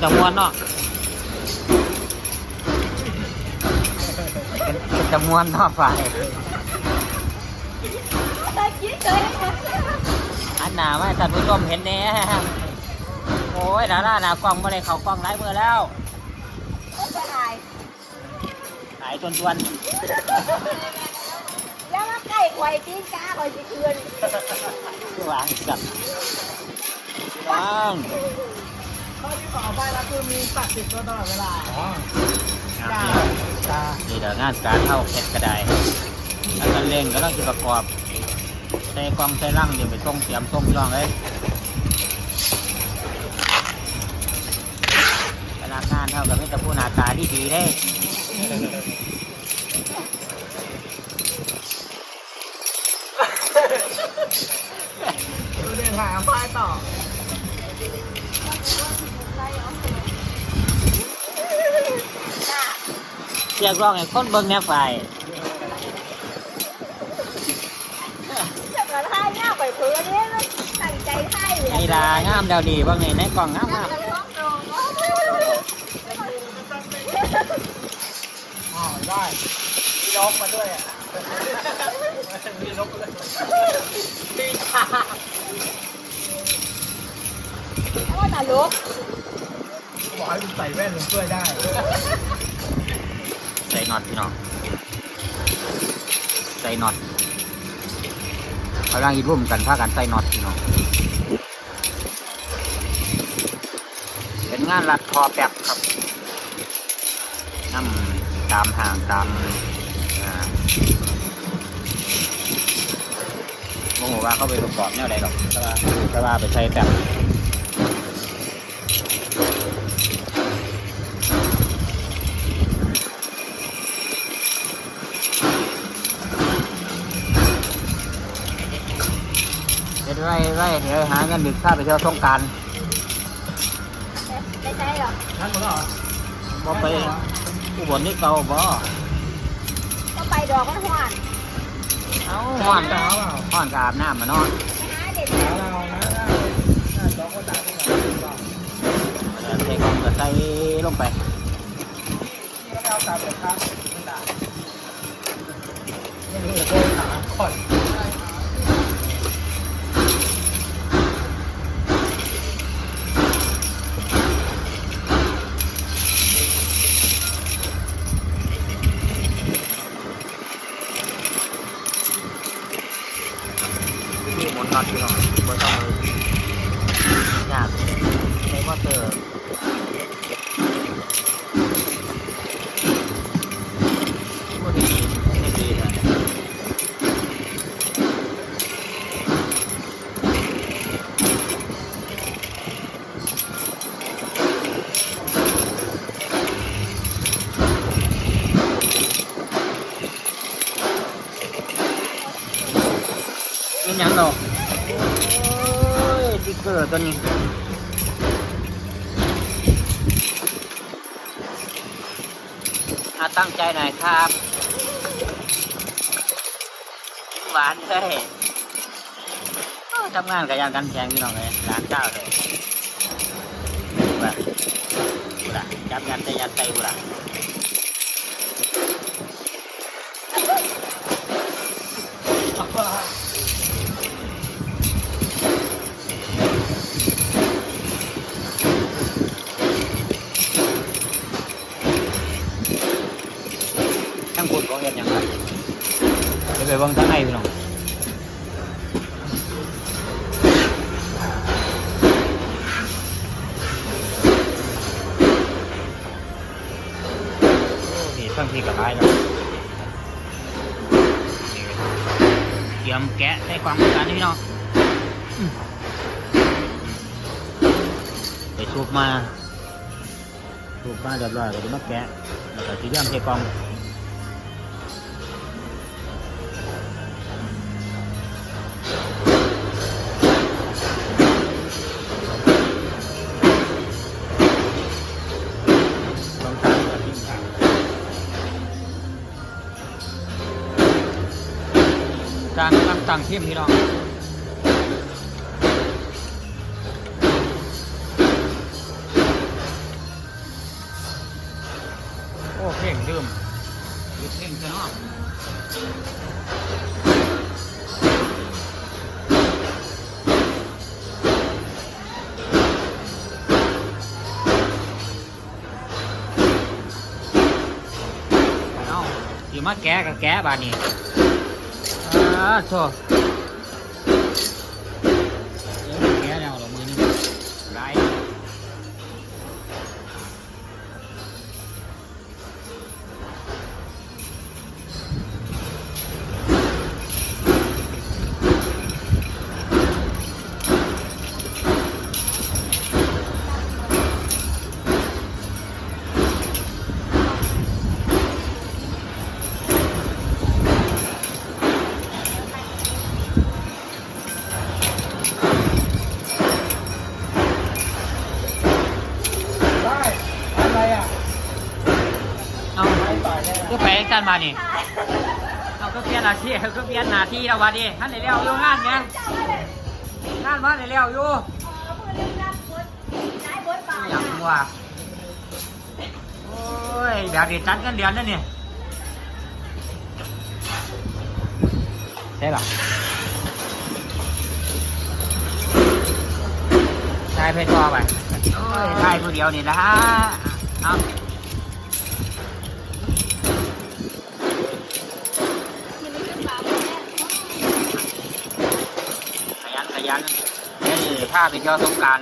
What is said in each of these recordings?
เป็นตะมวนเนาะเป็นเป็นตะมวนเนาะฝ่ายตะกี้เคยอันหนาไม่ท่านผู้ชมเห็นแน่โอ้ยดาราหนากล้องมาเลยเขากล้องไร้มือแล้วก็จะหายหายจนจวนแล้วมาใกล้ไข่ตีนกาข่อยสิคืนคือวางจับวาง ข้อที่สองไปแล้วคือมีตัดติดตัวตลอดเวลาอ๋อจ้าจ้านี่เดี๋ยวงานการเข้าเพ็ดกระไดแล้วก็เล่งก็ต้องจะประกอบใส่กล้องใส่ร่างเดี๋ยวไปส่งเตรียมส่งพี่น้องเลยพนักงานเท่ากับไม่จะพูดหน้าตาดีดีๆเลยดูเดินทางป้ายต่อ จ้าเรียกร้องให้คนเบิ่งแนวไฟจะมาท่ายหน้าไปเพื่อเนี่ยตั้งใจให้เลยไอ้ลางามเดาวดีบ้างไงในกล่องงามงามได้มีลกมาด้วยอะมีลกมาด้วยมีขาแล้วว่า ตลกบอกให้ใส่แว่นลงช่วยได้ ใส่น็อตพี่น้อง ใส่น็อตเขาร่างอีรุ่มกันพากันใส่น็อตพี่น้อง เป็นงานรัดคอแป๊บครับนั่ตามห่างตามโมโหว่าเขาไปประกอบแนวใดหรอกแต่ว่าแต่ว่าไปใส่แป๊บ เฮ็ดไรไรเดี๋ยวหาเงินดึกข้าไปเที่ยวสงกรารไม่ใช่หรอนั่นหมดแล้วเหรอบ่ไปอุบลนี่เก่าบ่ก็ไปดอกมันหวานเอ้าห้อนห้อนกอาบน้ำมาเนาะหาเด็ดแล้วเรานะได้ได้สองคนตามที่ไหนบ้างแล้วเทกองก็ใส่ลงไปก็เอาตามแบบครับไม่ได้ไม่รู้จะโดนขาก่อน ตัวนี้อาตั้งใจหน่อยครับยิ้มหวานเลยทำงานกับยานกันแข่งพี่น้องเลยร้านเจ้าเลยแบบบุระจับยันแต่ยันไตบุระ สบไรแล้วเตรียมแกะให้ความต้องการนี่พี่น้องไปชุบมาชุบมาเรียบร้อยก็จะมาแกะแล้วก็สีเรื่องใส่กล่อง ต่างเข้มพี่น้องโอ้เพ่งดื่มหรือเพ่งจะนอกอยู่มาแก้กับแก้บานนี้ อ่า ก็ไปกันมานี่เอาก็เปลี่ยนอาชีพก็เปลี่ยนหน้าที่แล้ววะดิท่านไหนเลี้ยวอยู่งานไงเจ้าอะไรงานว่าไหนเลี้ยวอยู่อ๋อมือเล่นนักบดได้บดเปล่าอย่างว่าโอ้ยแบบนี้จัดกันเดือนนั่นนี่ใช่หรอชายเพชรตัวไปโอ้ยชายผู้เดียวนี่นะฮะเอา ถ้าไปเที่ยวสงกราร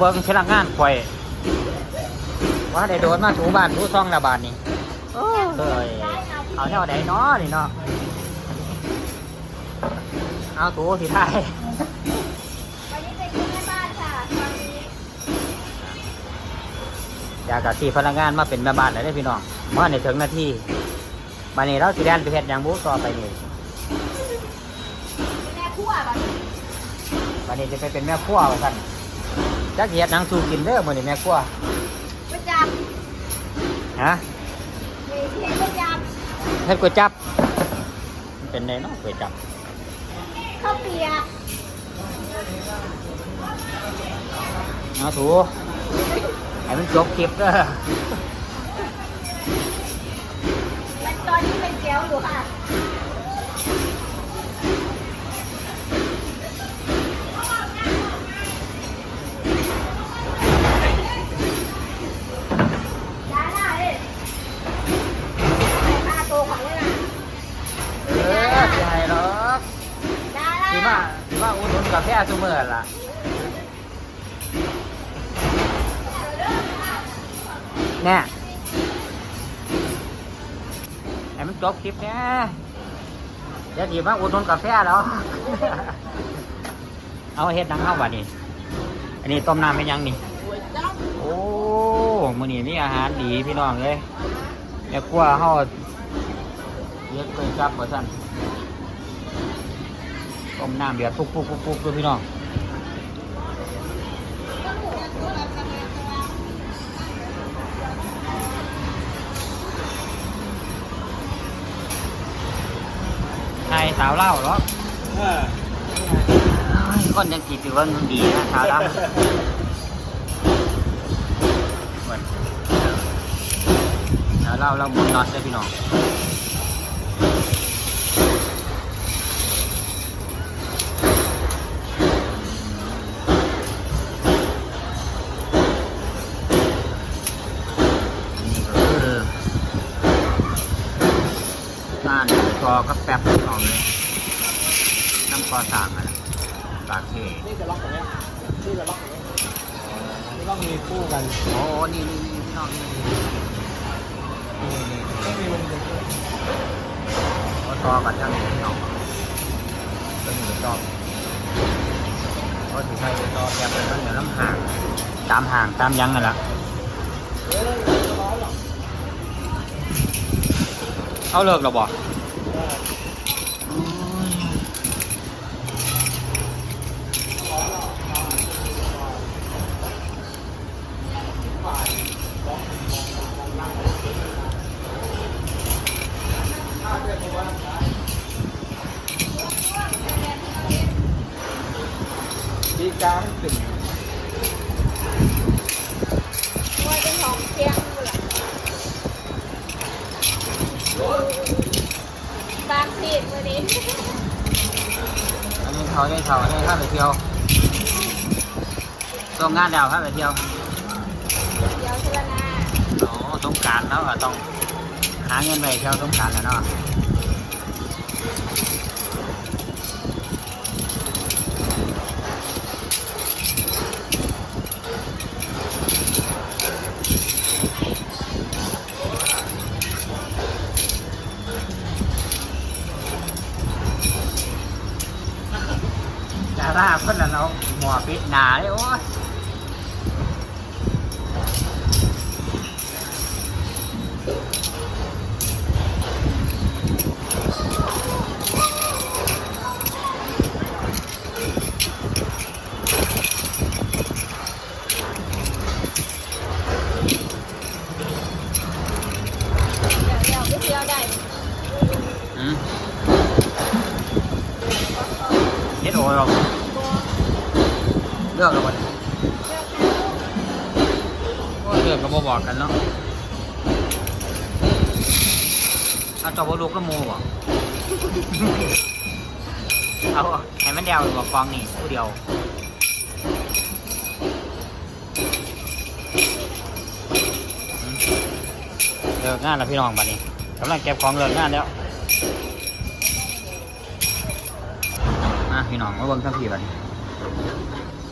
เบิ้งพนักงานข่อย ว่าได้โดนมาถูบ้านถูซ่องระบาดนี่โอ้ยเอาแนวไหนเนาะนี่เนาะเอาถูสิไทายวันนี้เป็นแม่บ้านค่ะตอนนี้อยากกับที่พนักงานมาเป็นแม่บ้านเลยได้พี่น้องเมาในถึงหน้าที่มานี่เราสิแดนไปเฮ็ดหยังบุต่อไปนี่แม่ครัวแบบนี้จะไปเป็นแม่ครัวว่าซั่น จักสิเฮ็ดหยังสู่กินเด้อมื้อนี้แม่ครัวประจฮะำมีที่ประจเฮ็ดก๋วยจับมันเป็นไดเนาะก๋วยจับำข้าวเปียกเอาถูให้มันจบคลิปเด้อ กาแฟซุมื้อล่ะแน่ให้มันจบคลิปแน่เดี๋ยวสิมากอุดหนุนกาแฟแล้ว เอาเฮ็ดนังเข้าบัดนี้อันนี้ต้มน้ำเป็นยังนี่ โอ้มื้อนี้มีอาหารดีพี่น้องเลยแม่ครัวเฮาเฮ็ดก๋วยจั๊บว่าซั่น ต้มน้ำเดือดปุกๆๆๆด้วยพี่น้องไทยสาวเล่าเหรอเออเอ้ยคนยังจีบอยู่ว่ามันดีนะสาวเล่าเหมือนสาวเล่าเราหมุนน็อตเลยพี่น้อง กอก็แป๊บพี่น้องเลยน้ำกอสร้างอะนะปากเทนี่จะล็อกตรงเนี้ยนี่จะล็อกตรงเนี้ยนี่ต้องมีคู่กันโอ้นี่นี่นี่พี่น้องนี่นี่นี่ต้องมีวงเดียวด้วยก็ต่อกันทั้งนี้พี่น้องก็มีต่อก็ถือใช้ต่อแบบเป็นมันเดี๋ยวน้ำห่าง ตามห่างตามยังนั่นแหละเฮ้ยไม่ร้อนหรอกเอาเลิก แาได้ข้าไปเที่ยวตรงงานดาวข้าไปเที่ยวเดี๋ยวเชื่อหน้าโอ้สงกรารแล้วก็ต้องหาเงินไปเที่ยวสงกรารแล้วเนาะ บ่บอกกันเนาะเอาเจอบบ่ลูกแล้วหมูบ่เอาให้มันเดียวบอกฟองนี่ผู้เดียวอืมเลิกงานแล้วพี่น้องบัดนี้กำลังเก็บของเลิกงานแล้วมาพี่น้องมาเบิ่งทั้งพี่บัดนี้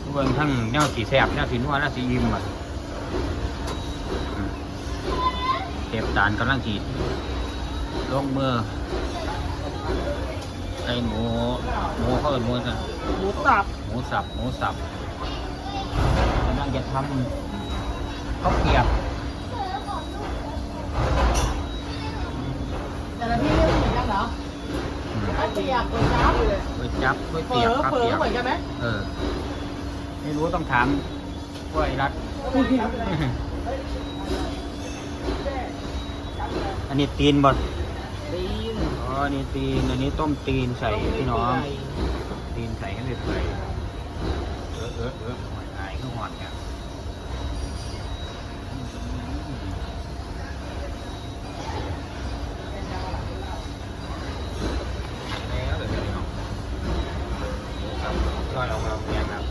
มาเบิ่งทั้งแนวสีแสบแนวสีนัวแนวสีอิ่มบัดอืม เก็บจานกำลังสีลงมือใส่หมูหมูเขาเอิ้นหมูสันหมูตับหมูสับหมูสับกำลังจะทำข้าวเกรียบแต่ละที่เรื่องเหมือนกันเหรออืมก๋วยเตี๋ยวก๋วยจั๊บเลยก๋วยจับก๋วยเฝเตี๋ยวอข้าวเฝอเกรียบเหมือนกันไหมเออไม่รู้ต้องถามกล้วยรัด อันนี้ตีนบดตีนอ๋ออันนี้ตีน อันนี้ต้มตีนใส่พี่น้อง ตีนใส่ให้เปื่อยๆเออเออเออหอยอายก็หอนเนี่ยแล้วเดี๋ยวพี่น้องครับก็เรามาเรียนครับ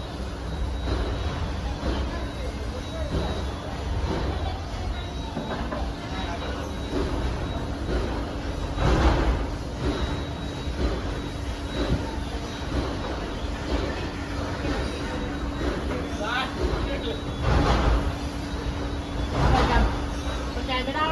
อะไรกันสแกนไม่ได้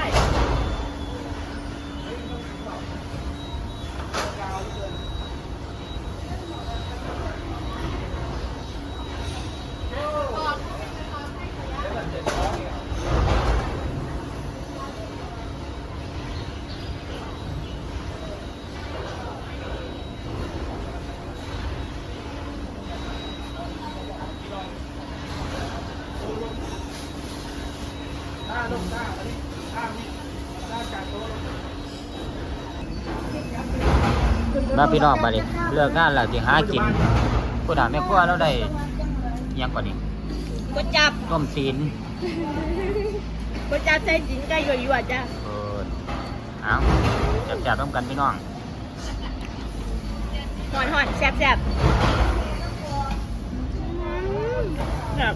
มาพี่น้องมาดิเลิกงานแล้วสิหากินผู้ถามแม่ครัวเราได้อิหยังกว่านี้ก๋วยจับต้มตีนก๋วยจับใส่จินไก่หยวดๆจ้ะเออเอาจับๆต้องกันพี่น้องหอนหอนๆแซ่บแซ่บแบบ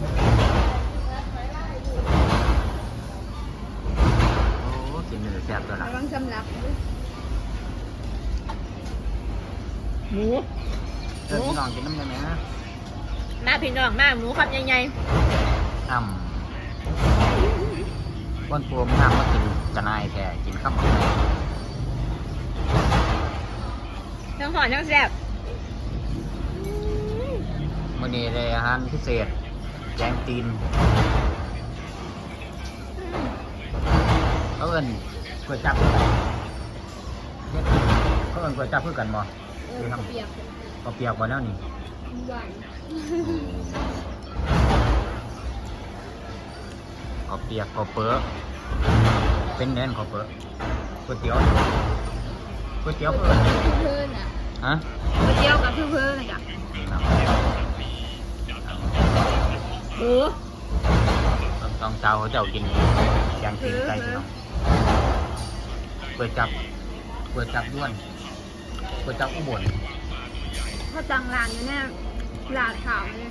โอ้กินเลยแซ่บตัวละระวังสำลัก หมูเชิญพี่น้องกินน้ำได้ไหมนะมาพี่น้องมาหมูคำใหญ่อ่ำวันตัวมันห้ามมากินกระนายแท้กินข้าวมันไก่ทั้งหอนทั้งแซ่บมื่อนี้ได้อาหารพิเศษ แกงตีนเขาเอินก๋วยจับคือกันเฮ็ดเขาเอินก๋วยจับเพื่อกันบ่ เออเปียกก็เปียกบ่แล้วนี่หวานก็เปียกก็เปื้อเป็นแน่นก็เปื้อก๋วยเตี๋ยวก๋วยเตี๋ยวเพื่อนเพื่อนอะฮะก๋วยเตี๋ยวกับเพื่อนเลยอะโอ้ต้องต้องเจ้าเจ้ากินแกงตีนไก่พี่น้องก๋วยจับก๋วยจับด้วน วยจับอุบลถ้าจังร้านอยู่เนี่ยร้านขาวเลย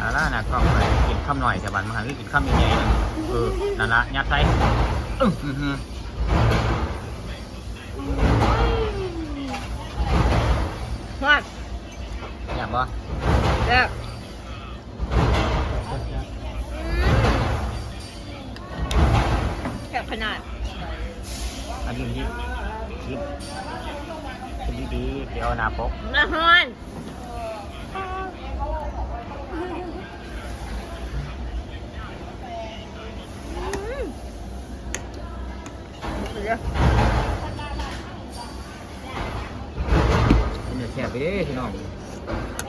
อาล่ะนะกล้องไปกินข้าวหน่อยแต่บันมาหาคือกินข้าวใหญ่ๆนะเออนั่นละยัดใส่อื้อหือฮอดอยากบ่แซ่บแซ่บขนาดอันนี้ ยิบยิบกินดีๆเดี๋ยวหนาปกมาฮอนเดี๋ยวเป็นเดี๋ยวแซ่บไปเด้พี่น้อง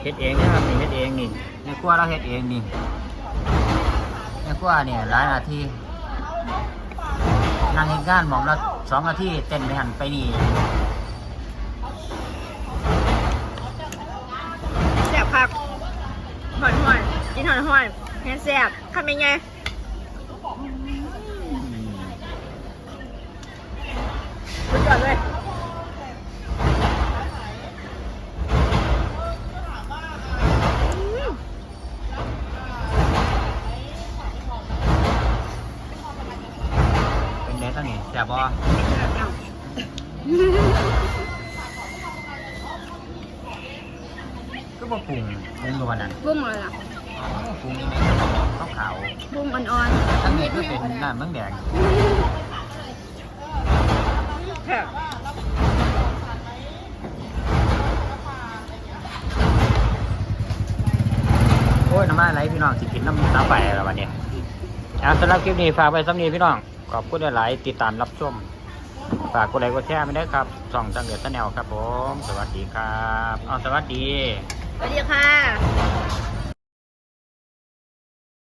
เฮ็ดเองนะครับนี่เฮ็ดเองนี่ในครัวเราเฮ็ดเองนี่ในครัวเนี่ยหลายนาที นั่งเฮ็ดงานหมองละสองนาทีเต้นไปหันไปนี่แซ่บครับหอนหอนกินหอนหอนแฮนแซ่บทำยังไงอืมสุดยอดเลย นี่แซ่บบ่ก็บ่ปรุงปรุงกับวันนั้นบุ้งเลยล่ะปรุงยังไงข้าวขาวบุ้งอ่อนทั้งนี้ก็เป็นน้ำเมืองแดงๆแซ่บโอ้ยน้ำมันไหลพี่น้องสิกินน้ำน้ำไปแล้ววันนี้อ่าสำหรับคลิปนี้ฝากไปสำนีพี่น้อง ขอบคุณหลายๆติดตามรับชมฝากกดไลค์กดแชร์ไม่ได้ครับส่องจังเดือดแนลครับผม สวัสดีครับอ๋อสวัสดี สวัสดีค่ะ